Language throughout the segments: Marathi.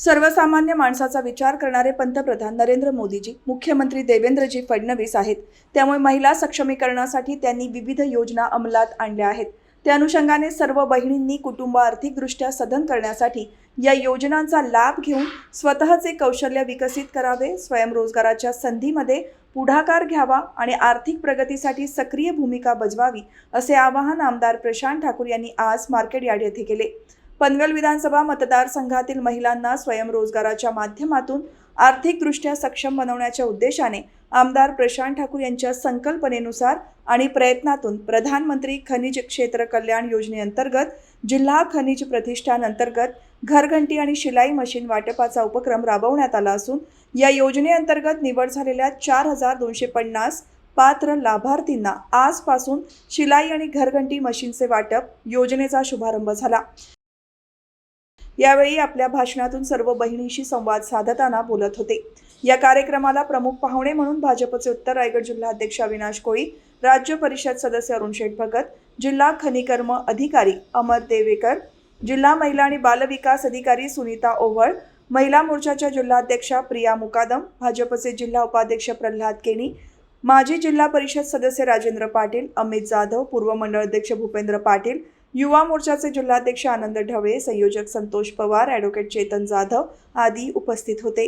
सर्वसामान्य माणसाचा विचार करणारे पंतप्रधान नरेंद्र मोदीजी मुख्यमंत्री देवेंद्रजी फडणवीस आहेत. त्यामुळे महिला सक्षमीकरणासाठी त्यांनी विविध योजना अंमलात आणल्या आहेत. त्या अनुषंगाने सर्व बहिणींनी कुटुंब आर्थिकदृष्ट्या सधन करण्यासाठी या योजनांचा लाभ घेऊन स्वतःचे कौशल्य विकसित करावे स्वयंरोजगाराच्या संधीमध्ये पुढाकार घ्यावा आणि आर्थिक प्रगतीसाठी सक्रिय भूमिका बजवावी असे आवाहन आमदार प्रशांत ठाकूर यांनी आज मार्केट यार्ड येथे केले. पनवेल विधानसभा मतदारसंघातील महिलांना स्वयंरोजगाराच्या माध्यमातून आर्थिकदृष्ट्या सक्षम बनवण्याच्या उद्देशाने आमदार प्रशांत ठाकूर यांच्या संकल्पनेनुसार आणि प्रयत्नातून प्रधानमंत्री खनिज क्षेत्र कल्याण योजनेअंतर्गत जिल्हा खनिज प्रतिष्ठान अंतर्गत घरघंटी आणि शिलाई मशीन वाटपाचा उपक्रम राबवण्यात आला असून या योजनेअंतर्गत निवड झालेल्या चार हजार दोनशे पन्नास पात्र लाभार्थींना आजपासून शिलाई आणि घरघंटी मशीनचे वाटप योजनेचा शुभारंभ झाला. यावेळी आपल्या भाषणातून सर्व बहिणीशी संवाद साधताना बोलत होते. या कार्यक्रमाला प्रमुख पाहुणे म्हणून भाजपचे उत्तर रायगड जिल्हाध्यक्ष अविनाश कोळी राज्य परिषद सदस्य अरुण शेठ भगत जिल्हा खनिकर्म अधिकारी अमर देवेकर जिल्हा महिला आणि बालविकास अधिकारी सुनीता ओव्हळ महिला मोर्चाच्या जिल्हाध्यक्षा प्रिया मुकादम भाजपचे जिल्हा उपाध्यक्ष प्रल्हाद केणी माजी जिल्हा परिषद सदस्य राजेंद्र पाटील अमित जाधव पूर्व मंडळ अध्यक्ष भूपेंद्र पाटील युवा मोर्चाचे जिल्हाध्यक्ष आनंद ढवळे संयोजक संतोष पवार ॲडव्होकेट चेतन जाधव आदी उपस्थित होते.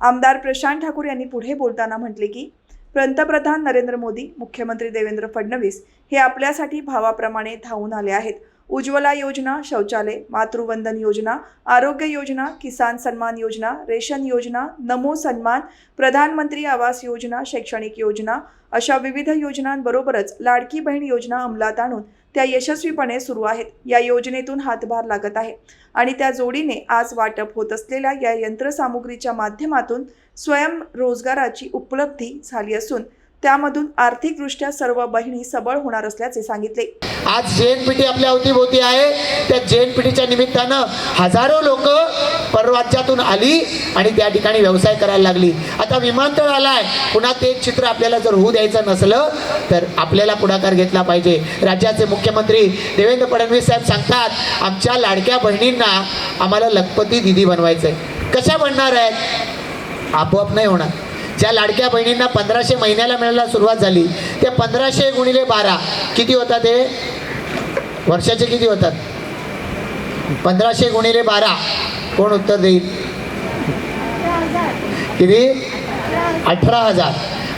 आमदार प्रशांत ठाकूर यांनी पुढे बोलताना म्हटले की पंतप्रधान नरेंद्र मोदी मुख्यमंत्री देवेंद्र फडणवीस हे आपल्यासाठी भावाप्रमाणे धावून आले आहेत. उज्ज्वला योजना शौचालय मातृवंदन योजना आरोग्य योजना किसान सन्मान योजना रेशन योजना नमो सन्मान प्रधानमंत्री आवास योजना शैक्षणिक योजना अशा विविध योजनांबरोबरच लाडकी बहीण योजना अंमलात आणून त्या यशस्वीपणे सुरू आहेत. या योजनेतून हातभार लागत आहे आणि त्या जोडीने आज वाटप होत असलेल्या या यंत्रसामुग्रीच्या माध्यमातून स्वयंरोजगाराची उपलब्धी झाली असून त्यामधून आर्थिकदृष्ट्या सर्व बहिणी सबळ होणार असल्याचे सांगितले. आज जेएनपीटी आपल्या अवतीभोवती आहे त्या जेएनपीटीच्या निमित्तानं हजारो लोक परराज्यातून आली आणि त्या ठिकाणी व्यवसाय करायला लागली. आता विमानतळ आलाय पुन्हा ते चित्र आपल्याला जर होऊ द्यायचं नसलं तर आपल्याला पुढाकार घेतला पाहिजे. राज्याचे मुख्यमंत्री देवेंद्र फडणवीस साहेब सांगतात आमच्या लाडक्या बहिणींना आम्हाला लखपती दिदी बनवायचंय. कशा बनणार आहेत? आपोआप नाही होणार. ज्या लाडक्या बहिणींना पंधराशे महिन्याला मिळायला सुरुवात झाली त्या पंधराशे गुणिले बारा किती होतात ते वर्षाचे किती होतात? पंधराशे गुणिले बारा कोण उत्तर देईल? किती? अठरा हजार.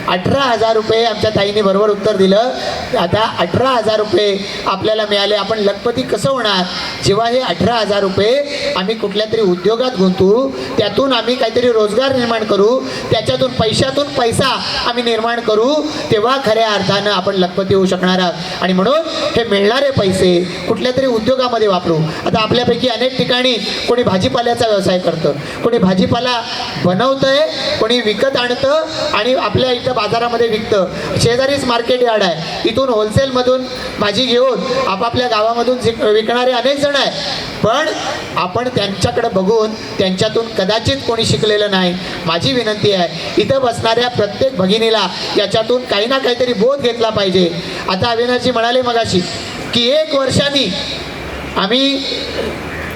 अठरा हजार रुपये आमच्या ताईने बरोबर उत्तर दिलं. आता अठरा हजार रुपये आपल्याला मिळाले. आपण लखपती कसं होणार? जेव्हा हे अठरा हजार रुपये आम्ही कुठल्या तरी उद्योगात गुंतू त्यातून आम्ही काहीतरी रोजगार निर्माण करू त्याच्यातून पैशातून पैसा आम्ही निर्माण करू तेव्हा खऱ्या अर्थानं आपण लखपती होऊ शकणार आहोत. आणि म्हणून हे मिळणारे पैसे कुठल्या तरी उद्योगामध्ये वापरू. आता आपल्यापैकी अनेक ठिकाणी कोणी भाजीपाल्याचा व्यवसाय करतं कोणी भाजीपाला बनवतंय कोणी विकत आणतं आणि आपल्या इथं बाजारामध्ये विकतं. शेजारीच मार्केट यार्ड आहे. इथून होलसेलमधून भाजी घेऊन आपापल्या गावामधून विकणारे अनेक जण आहे पण आपण त्यांच्याकडे बघून त्यांच्यातून कदाचित कोणी शिकलेलं नाही. माझी विनंती आहे इथं बसणाऱ्या प्रत्येक भगिनीला याच्यातून काही ना काहीतरी बोध घेतला पाहिजे. आता अविनाशजी म्हणाले मगाशी की एक वर्षांनी आम्ही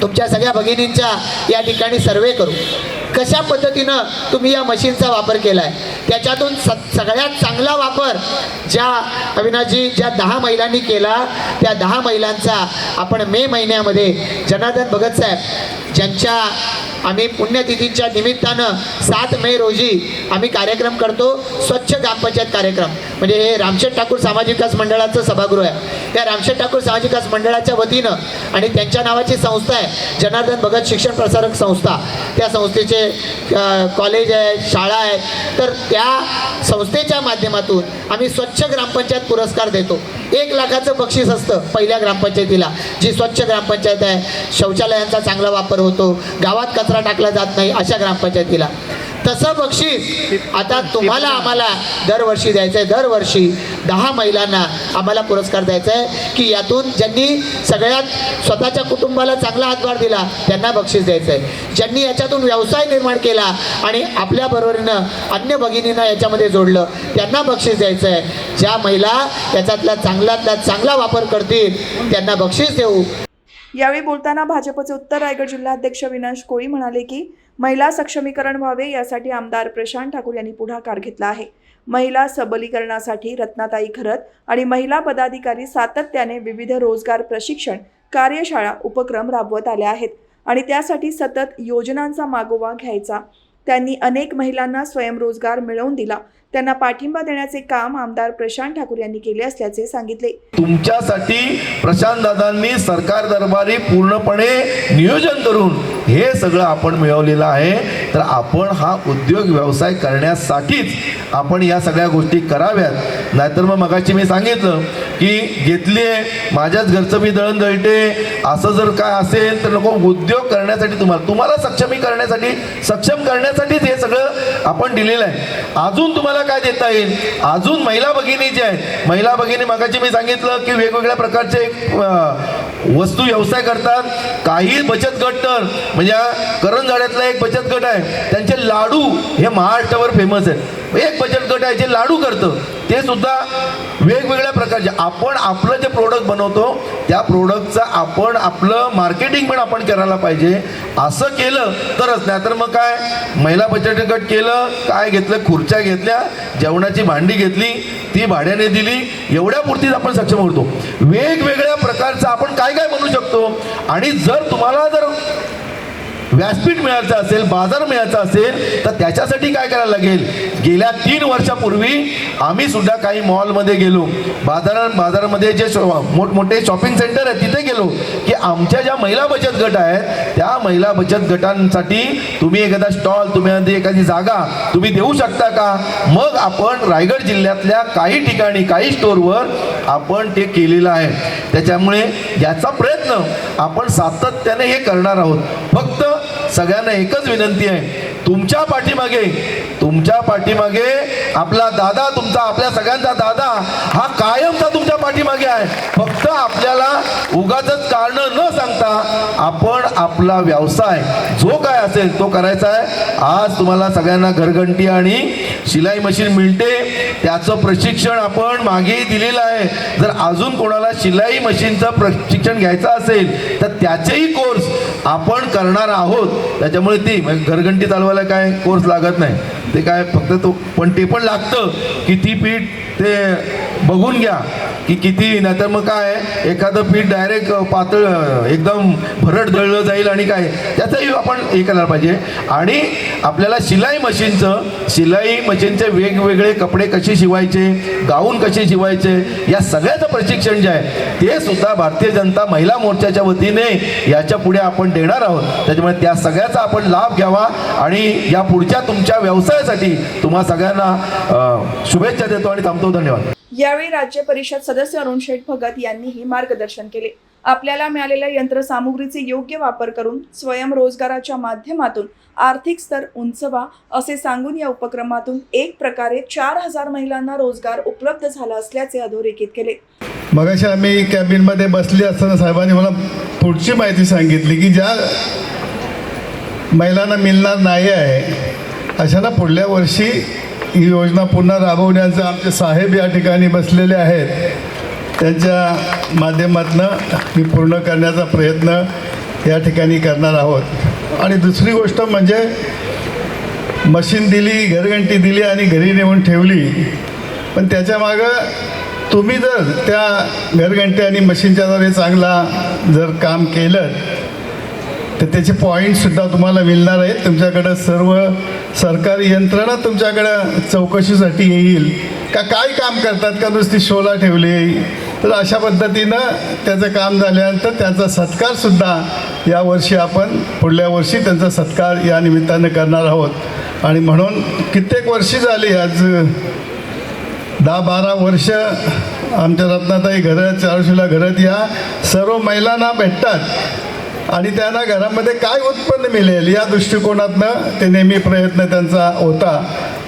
तुमच्या सगळ्या भगिनींच्या या ठिकाणी सर्वे करू. कशा पद्धतीनं तुम्ही या मशीनचा वापर केला आहे त्याच्यातून स सगळ्यात चांगला वापर ज्या अविनाशजी ज्या दहा महिलांनी केला त्या दहा महिलांचा आपण मे महिन्यामध्ये जनार्दन भगत साहेब ज्यांच्या आम्ही पुण्यतिथीच्या निमित्तानं सात मे रोजी आम्ही कार्यक्रम करतो स्वच्छ ग्रामपंचायत कार्यक्रम. म्हणजे हे रामशेठ ठाकूर सामाजिक विकास मंडळाचं सभागृह आहे. त्या रामशेठ ठाकूर सामाजिक विकास मंडळाच्या वतीनं आणि त्यांच्या नावाची संस्था आहे जनार्दन भगत शिक्षण प्रसारक संस्था. त्या संस्थेचे कॉलेज आहे शाळा आहे. तर त्या संस्थेच्या माध्यमातून आम्ही स्वच्छ ग्रामपंचायत पुरस्कार देतो. एक लाखाचं बक्षीस असतं पहिल्या ग्रामपंचायतीला जी स्वच्छ ग्रामपंचायत आहे. शौचालयांचा चांगला वापर होतो. गावात कचरा टाकला जात नाही अशा ग्रामपंचायतीला. तसं बक्षीस आता तुम्हाला आम्हाला दरवर्षी द्यायचं आहे दरवर्षी दहा महिलांना आम्हाला पुरस्कार द्यायचा आहे की यातून ज्यांनी सगळ्यात स्वतःच्या कुटुंबाला चांगला हातभार दिला त्यांना बक्षीस द्यायचं आहे ज्यांनी याच्यातून व्यवसाय निर्माण केला आणि आपल्या बरोबरीनं अन्य भगिनींना याच्यामध्ये जोडलं त्यांना बक्षीस द्यायचं आहे ज्या महिला याच्यातला चांगल्यातला चांगला वापर करतील त्यांना बक्षीस देऊ. यावेळी बोलताना भाजपचे उत्तर रायगड जिल्हाध्यक्ष विनाश कोळी म्हणाले की महिला सक्षमीकरण व्हावे यासाठी आमदार प्रशांत ठाकूर यांनी पुढाकार घेतला आहे. महिला सबलीकरणासाठी रत्नाताई खरत आणि महिला पदाधिकारी सातत्याने विविध रोजगार प्रशिक्षण कार्यशाळा उपक्रम राबवत आल्या आहेत आणि त्यासाठी सतत योजनांचा मागोवा घ्यायचा त्यांनी अनेक महिलांना स्वयंरोजगार मिळवून दिला. त्यांना पाठिंबा देण्याचे काम आमदार प्रशांत ठाकूर यांनी केले असल्याचे सांगितले. तुमच्यासाठी प्रशांत दादांनी सरकार दरबारी पूर्णपणे नियोजन करून हे सगळं आपण मिळवलेलं आहे. तर आपण हा उद्योग व्यवसाय करण्यासाठीच आपण या सगळ्या गोष्टी कराव्यात. नाहीतर मग मगाशी मी सांगितलं की घेतली आहे. माझ्याच घरचं मी दळण दळते. असं जर काय असेल तर नको उद्योग करण्यासाठी तुम्हाला तुम्हाला सक्षमी करण्यासाठी सक्षम करण्यासाठीच हे सगळं आपण दिलेलं आहे. अजून तुम्हाला काय देता येईल? अजून महिला भगिनी जे आहेत. महिला भगिनी मगाशी मी सांगितलं की वेगवेगळ्या प्रकारचे वस्तू व्यवसाय करतात. काही बचत गट तर म्हणजे करंजाड्यातला एक बचत गट आहे. त्यांचे लाडू हे महाराष्ट्रावर फेमस आहेत. एक बचत गट आहे जे लाडू करतं. ते सुद्धा वेगवेगळ्या प्रकारचे. आपण आपलं जे प्रोडक्ट बनवतो त्या प्रोडक्टचं आपण आपलं मार्केटिंग पण आपण करायला पाहिजे. असं केलं तरच. नाही तर मग काय? महिला बचत गट केलं काय घेतलं? खुर्च्या घेतल्या जेवणाची भांडी घेतली ती भाड्याने दिली. एवढ्या पुरतीच आपण सक्षम होतो. वेगवेगळ्या प्रकारचं आपण काय काय बनवू शकतो? आणि जर तुम्हाला जर व्यासपीठ मिळायचं असेल बाजार मिळायचा असेल तर त्याच्यासाठी काय करायला लागेल? गेल्या तीन वर्षापूर्वी आम्ही सुद्धा काही मॉलमध्ये गेलो. बाजारा बाजारामध्ये जे शॉ मोठमोठे शॉपिंग सेंटर आहे तिथे गेलो की आमच्या ज्या महिला बचत गट आहेत त्या महिला बचत गटांसाठी तुम्ही एखादा स्टॉल तुम्ही एखादी- एखादी जागा तुम्ही देऊ शकता का? मग आपण रायगड जिल्ह्यातल्या काही ठिकाणी काही स्टोअरवर आपण ते केलेलं आहे. त्याच्यामुळे याचा प्रयत्न आपण सातत्याने हे करणार आहोत. फक्त सगळ्यांना एकच विनंती आहे. तुमच्या पाठीमागे तुमच्या पाठीमागे आपला दादा तुमचा आपल्या सगळ्यांचा दादा हा कायमचा तुमच्या पाठीमागे आहे. फक्त आपल्याला उगाच कारण न सांगता आपण आपला व्यवसाय जो काय असेल तो करायचा आहे. आज तुम्हाला सगळ्यांना घरघंटी आणि शिलाई मशीन मिळते. त्याचं प्रशिक्षण आपण मागेही दिलेलं आहे. जर अजून कोणाला शिलाई मशीनचं प्रशिक्षण घ्यायचं असेल तर त्याचेही कोर्स आपण करणार आहोत त्याच्यामुळे ती म्हणजे घरघंटी चालवायला काय कोर्स लागत नाही. ते काय फक्त तो पण ते पण लागतं. की ती पीठ ते बघून घ्या. की किती? नाहीतर मग काय? एखादं पीठ डायरेक्ट पातळ एकदम भरट दळलं जाईल आणि काय? त्याचंही आपण हे करायला पाहिजे. आणि आपल्याला शिलाई मशीनचं शिलाई मशीनचे वेगवेगळे कपडे कसे शिवायचे गाऊन कसे शिवायचे या सगळ्याचं प्रशिक्षण जे आहे ते सुद्धा भारतीय जनता महिला मोर्चाच्या वतीने याच्यापुढे आपण देणार आहोत. त्याच्यामुळे त्या सगळ्याचा आपण लाभ घ्यावा आणि या पुढच्या तुमच्या व्यवसायासाठी तुम्हा सगळ्यांना शुभेच्छा देतो आणि थांबतो. धन्यवाद. यावेळी राज्य परिषद सदस्य अरुण शेठ भगत यांनीही मार्गदर्शन केले. आपल्याला मिळालेल्या यंत्रसामुग्रीचे योग्य वापर करून स्वयंरोजगाराच्या माध्यमातून आर्थिक स्तर उंचवा असे सांगून या उपक्रमातून एक प्रकारे चार हजार महिलांना रोजगार उपलब्ध झाला असल्याचे अधोरेखित केले. मगाशी आम्ही कॅबिनमध्ये बसले असताना साहेबांनी मला पुढची माहिती सांगितली की ज्या महिलांना मिळणार नाही आहे अशांना पुढल्या वर्षी ही योजना पुन्हा राबवण्याचं आमचे साहेब या ठिकाणी बसलेले आहेत. त्यांच्या माध्यमातून मी पूर्ण करण्याचा प्रयत्न या ठिकाणी करणार आहोत. आणि दुसरी गोष्ट म्हणजे मशीन दिली घरघंटी दिली आणि घरी नेऊन ठेवली. पण त्याच्यामागं तुम्ही जर त्या घरघंटी आणि मशीनच्याद्वारे चांगला जर काम केलं तर त्याचे पॉईंटसुद्धा तुम्हाला मिळणार आहेत. तुमच्याकडं सर्व सरकारी यंत्रणा तुमच्याकडं चौकशीसाठी येईल. का काय काम करतात? का नुसती शोला ठेवली? तर अशा पद्धतीनं त्याचं काम झाल्यानंतर त्याचा सत्कारसुद्धा यावर्षी आपण पुढल्या वर्षी त्यांचा सत्कार या निमित्तानं करणार आहोत. आणि म्हणून कित्येक वर्षी झाली आज दहा बारा वर्ष आमच्या रत्नाताई घरात चारशीला घरात या सर्व महिलांना भेटतात. आणि त्यांना घरामध्ये काय उत्पन्न मिळेल या दृष्टिकोनातनं ते नेहमी प्रयत्न त्यांचा होता.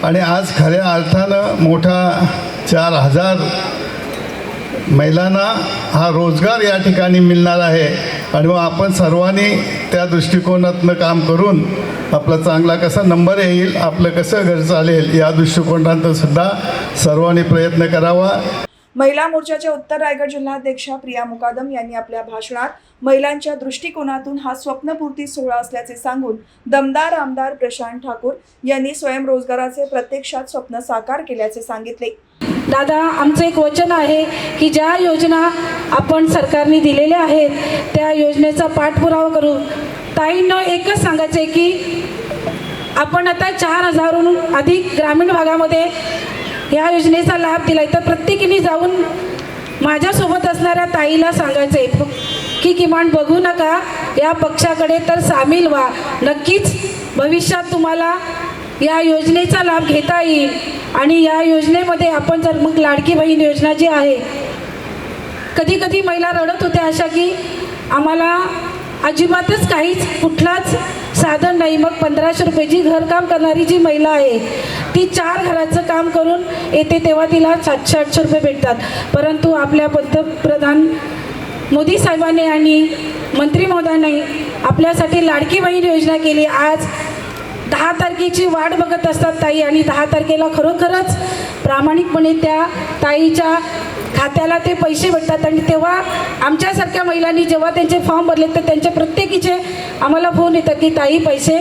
आणि आज खऱ्या अर्थानं मोठा चार हजार महिलांना हा रोजगार या ठिकाणी मिळणार आहे. आणि मग आपण सर्वांनी त्या दृष्टिकोनातनं काम करून आपला चांगला कसा नंबर येईल आपलं कसं घर चालेल या दृष्टिकोनातनं सुद्धा सर्वांनी प्रयत्न करावा. महिला मोर्चाच्या उत्तर रायगड जिल्हाध्यक्षा प्रिया मुकादम यांनी आपल्या भाषणात महिलांच्या दृष्टिकोनातून हा स्वप्नपूर्ती सोहळा असल्याचे सांगून दमदार आमदार प्रशांत ठाकूर यांनी स्वयंरोजगाराचे प्रत्यक्षात स्वप्न साकार केल्याचे सांगितले. दादा आमचं एक वचन आहे की ज्या योजना आपण सरकारने दिलेल्या आहेत त्या योजनेचा पाठपुरावा करू. ताईंना एकच सांगायचं आहे की आपण आता चार हजारहून अधिक ग्रामीण भागामध्ये या योजनेचा लाभ दिला आहे तर प्रत्येकीने जाऊन माझ्यासोबत असणाऱ्या ताईला सांगायचं आहे की किमान बघू नका. या पक्षाकडे तर सामील व्हा. नक्कीच भविष्यात तुम्हाला या योजनेचा लाभ घेता येईल. आणि या योजनेमध्ये आपण जर मग लाडकी बहीण योजना जी आहे कधी कधी महिला रडत होत्या अशा की आम्हाला अजिबातच काहीच कुठलाच साधन नाही. मग पंधराशे रुपये जी घरकाम करणारी जी महिला आहे ती चार घराचं काम करून येते तेव्हा तिला सातशे आठशे रुपये भेटतात. परंतु आपल्या पंतप्रधान मोदी साहेबांनी आणि मंत्री महोदयांनी आपल्यासाठी लाडकी बहीण योजना केली. आज दहा तारखेची वाट बघत असतात ताई आणि दहा तारखेला खरोखरच प्रामाणिकपणे त्या ताईच्या खात्याला ते पैसे भेटतात. आणि तेव्हा आमच्यासारख्या महिलांनी जेव्हा त्यांचे फॉर्म भरले तर त्यांच्या प्रत्येकीचे आम्हाला फोन येतात की ताई पैसे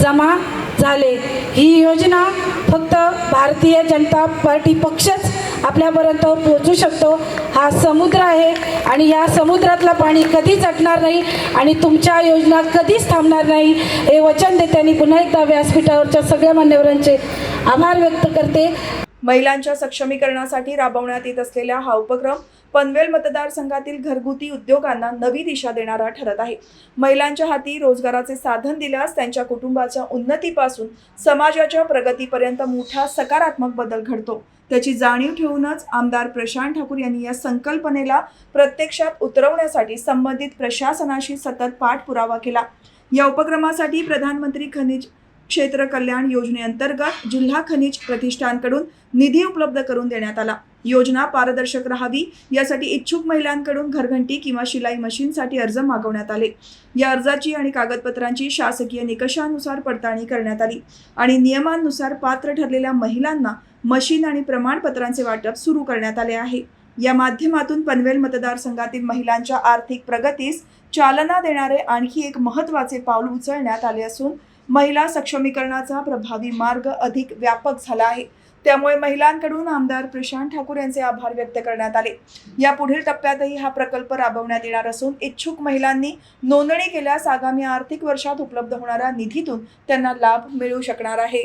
जमा झाले. ही योजना फक्त भारतीय जनता पार्टी पक्षच आपल्यापर्यंत पोहोचू शकतो. हा समुद्र आहे आणि या समुद्रातलं पाणी कधीच अटणार नाही आणि तुमच्या योजना कधीच थांबणार नाही हे वचन देते आणि पुन्हा एकदा व्यासपीठावरच्या सगळ्या मान्यवरांचे आभार व्यक्त करते. महिलांच्या सक्षमीकरणासाठी राबवण्यात येत असलेला हा उपक्रम पनवेल मतदारसंघातील घरगुती उद्योगांना नवी दिशा देणारा ठरत आहे. महिलांच्या हाती रोजगाराचे साधन दिल्यास त्यांच्या कुटुंबाच्या उन्नतीपासून समाजाच्या प्रगतीपर्यंत मोठा सकारात्मक बदल घडतो. त्याची जाणीव ठेवूनच आमदार प्रशांत ठाकूर यांनी या संकल्पनेला प्रत्यक्षात उतरवण्यासाठी संबंधित प्रशासनाशी सतत पाठपुरावा केला. या उपक्रमासाठी प्रधानमंत्री खनिज क्षेत्र कल्याण योजनेअंतर्गत जिल्हा खनिज प्रतिष्ठानकडून निधी उपलब्ध करून देण्यात आला. योजना पारदर्शक राहावी यासाठी इच्छुक महिलांकडून घरघंटी किंवा शिलाई मशीनसाठी अर्ज मागवण्यात आले. या अर्जाची आणि कागदपत्रांची शासकीय निकषानुसार पडताळणी करण्यात आली आणि नियमांनुसार पात्र ठरलेल्या महिलांना मशीन आणि प्रमाणपत्रांचे वाटप सुरू करण्यात आले आहे. या माध्यमातून पनवेल मतदारसंघातील महिलांच्या आर्थिक प्रगतीस चालना देणारे आणखी एक महत्त्वाचे पाऊल उचलण्यात आले असून महिला सक्षमीकरणाचा प्रभावी मार्ग अधिक व्यापक झाला आहे. त्यामुळे महिलांकडून आमदार प्रशांत ठाकूर यांचे आभार व्यक्त करण्यात आले. या पुढील टप्प्यातही हा प्रकल्प राबवण्यात येणार असून इच्छुक महिलांनी नोंदणी केल्यास आगामी आर्थिक वर्षात उपलब्ध होणाऱ्या निधीतून त्यांना लाभ मिळू शकणार आहे.